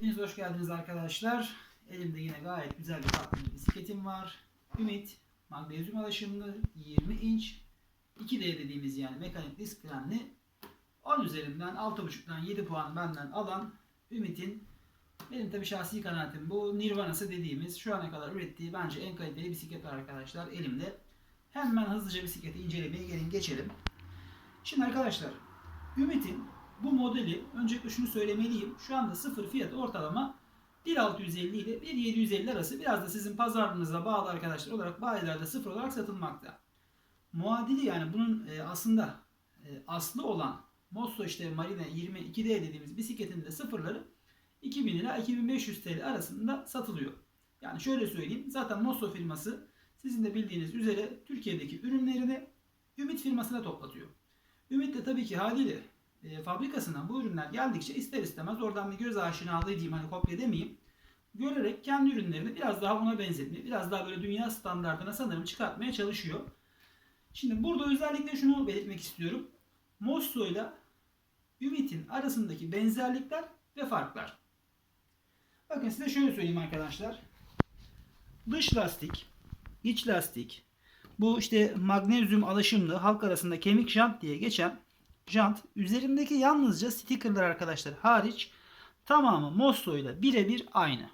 Hepiniz hoş geldiniz arkadaşlar. Elimde yine gayet güzel bir tatlı bisikletim var. Ümit magnezyum alaşımlı 20 inç 2D dediğimiz yani mekanik disk frenli 10 üzerinden 6.5'dan 7 puan benden alan Ümit'in benim tabi şahsi kanaatim bu Nirvana'sı dediğimiz şu ana kadar ürettiği bence en kaliteli bisiklet var arkadaşlar elimde. Hemen hızlıca bisikleti incelemeye gelin geçelim. Şimdi arkadaşlar Ümit'in bu modeli öncelikle şunu söylemeliyim. Şu anda sıfır fiyat ortalama 1.650 ile 1.750 arası biraz da sizin pazarınıza bağlı arkadaşlar olarak bayilerde sıfır olarak satılmakta. Muadili yani bunun e, aslında e, aslı olan Mosso işte Marine 22D dediğimiz bisikletin de sıfırları 2000 ila 2500 TL arasında satılıyor. Yani şöyle söyleyeyim. Zaten Mosso firması sizin de bildiğiniz üzere Türkiye'deki ürünlerini Ümit firmasına toplatıyor. Ümit de tabii ki haliyle e, fabrikasına bu ürünler geldikçe ister istemez oradan bir göz aşinalığı diyeyim hani kopya demeyeyim. Görerek kendi ürünlerini biraz daha ona benzetmeye, biraz daha böyle dünya standartına sanırım çıkartmaya çalışıyor. Şimdi burada özellikle şunu belirtmek istiyorum. Mosso ile Ümit'in arasındaki benzerlikler ve farklar. Bakın size şöyle söyleyeyim arkadaşlar. Dış lastik, iç lastik, bu işte magnezyum alaşımlı halk arasında kemik jant diye geçen jant üzerindeki yalnızca stickerlar arkadaşlar hariç tamamı Mosso ile birebir aynı.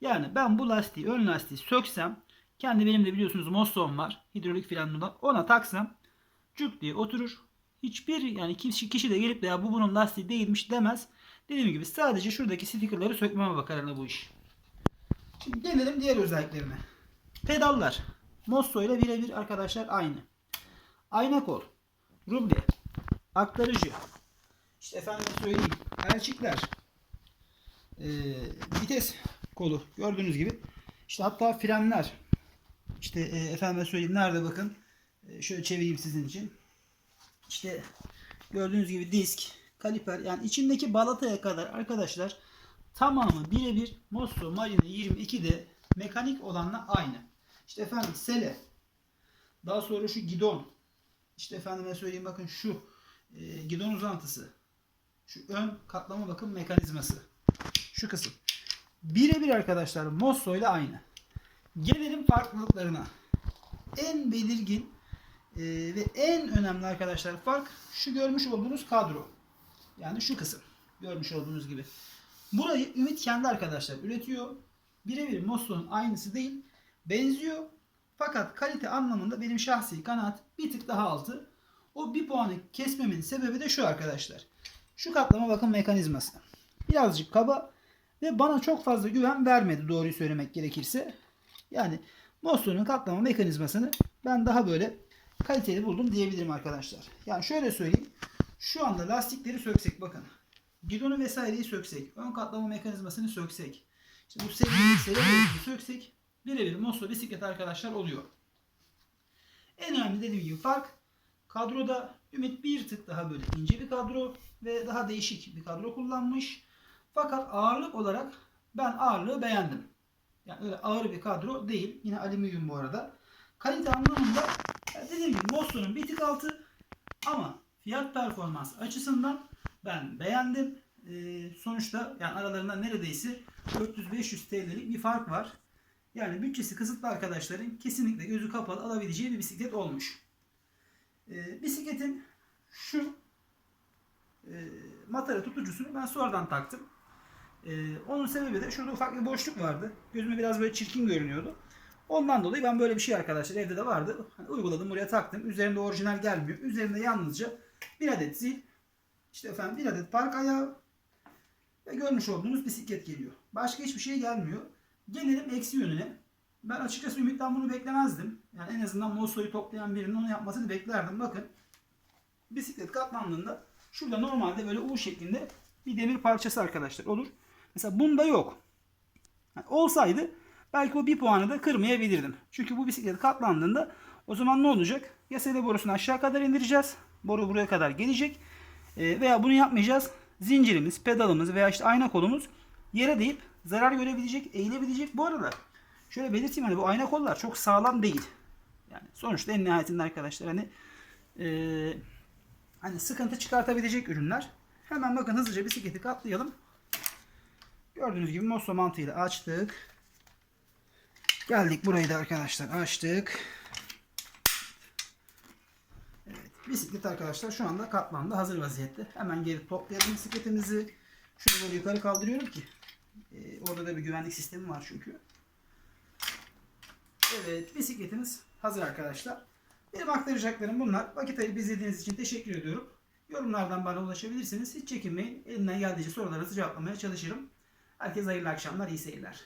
Yani ben bu lastiği ön lastiği söksem kendi benim de biliyorsunuz Mosso'm var hidrolik frenli ona taksam cuk diye oturur. Hiçbir yani kişi, kişi de gelip de ya bu bunun lastiği değilmiş demez. Dediğim gibi sadece şuradaki stickerları sökmeme bakar bu iş. Şimdi gelelim diğer özelliklerine. Pedallar. Mosso ile birebir arkadaşlar aynı. Ayna kol, ruble, aktarıcı, işte efendim söyleyeyim, elçikler, ee, vites kolu gördüğünüz gibi. İşte hatta frenler. İşte e, efendim söyleyeyim nerede bakın. E, şöyle çevireyim sizin için. İşte gördüğünüz gibi disk, kaliper yani içindeki balataya kadar arkadaşlar tamamı birebir Mosso Marine 22'de mekanik olanla aynı. İşte efendim sele. Daha sonra şu gidon. İşte efendime söyleyeyim bakın şu e, gidon uzantısı. Şu ön katlama bakım mekanizması. Şu kısım. Birebir arkadaşlar Mosso ile aynı. Gelelim farklılıklarına. En belirgin e, ve en önemli arkadaşlar fark şu görmüş olduğunuz kadro. Yani şu kısım. Görmüş olduğunuz gibi. Burayı Ümit kendi arkadaşlar üretiyor. Birebir Mosso'nun aynısı değil. Benziyor. Fakat kalite anlamında benim şahsi kanaat bir tık daha altı. O bir puanı kesmemin sebebi de şu arkadaşlar. Şu katlama bakım mekanizması. Birazcık kaba ve bana çok fazla güven vermedi doğruyu söylemek gerekirse. Yani Mosso'nun katlama mekanizmasını ben daha böyle kaliteli buldum diyebilirim arkadaşlar. Yani şöyle söyleyeyim. Şu anda lastikleri söksek bakın. Gidonu vesaireyi söksek. Ön katlama mekanizmasını söksek. İşte bu sevgili seri söksek birebir Mosso bisiklet arkadaşlar oluyor. En önemli dediğim gibi fark kadroda Ümit bir tık daha böyle ince bir kadro ve daha değişik bir kadro kullanmış. Fakat ağırlık olarak ben ağırlığı beğendim. Yani öyle ağır bir kadro değil. Yine alüminyum bu arada. Kalite anlamında dediğim gibi Mosso'nun bir tık altı ama fiyat performans açısından ben beğendim. Ee, sonuçta yani aralarında neredeyse 400-500 TL'lik bir fark var. Yani bütçesi kısıtlı arkadaşların kesinlikle gözü kapalı alabileceği bir bisiklet olmuş. Ee, bisikletin şu e, matara tutucusunu ben sonradan taktım. Ee, onun sebebi de şurada ufak bir boşluk vardı. Gözüme biraz böyle çirkin görünüyordu. Ondan dolayı ben böyle bir şey arkadaşlar evde de vardı. Hani uyguladım buraya taktım. Üzerinde orijinal gelmiyor. Üzerinde yalnızca bir adet zil, işte efendim bir adet park ayağı ve görmüş olduğunuz bisiklet geliyor. Başka hiçbir şey gelmiyor. Gelelim eksi yönüne. Ben açıkçası Ümit'ten bunu beklemezdim. Yani en azından Mosso'yu toplayan birinin onu yapmasını beklerdim. Bakın bisiklet katlandığında şurada normalde böyle U şeklinde bir demir parçası arkadaşlar olur. Mesela bunda yok. Yani olsaydı belki o bir puanı da kırmayabilirdim. Çünkü bu bisiklet katlandığında o zaman ne olacak? Ya sele borusunu aşağı kadar indireceğiz. Boru buraya kadar gelecek. E, veya bunu yapmayacağız. Zincirimiz, pedalımız veya işte ayna kolumuz yere deyip zarar görebilecek, eğilebilecek. Bu arada şöyle belirteyim hani bu ayna kollar çok sağlam değil. Yani sonuçta en nihayetinde arkadaşlar hani e, hani sıkıntı çıkartabilecek ürünler. Hemen bakın hızlıca bisikleti katlayalım. Gördüğünüz gibi Mosso mantığıyla açtık. Geldik burayı da arkadaşlar açtık. Evet, bisiklet arkadaşlar şu anda katlandı hazır vaziyette. Hemen geri toplayalım bisikletimizi. Şunu böyle yukarı kaldırıyorum ki. e, orada da bir güvenlik sistemi var çünkü. Evet bisikletimiz hazır arkadaşlar. Benim aktaracaklarım bunlar. Vakit ayırıp izlediğiniz için teşekkür ediyorum. Yorumlardan bana ulaşabilirsiniz. Hiç çekinmeyin. Elimden geldiğince sorularınızı cevaplamaya çalışırım. Herkese hayırlı akşamlar, iyi seyirler.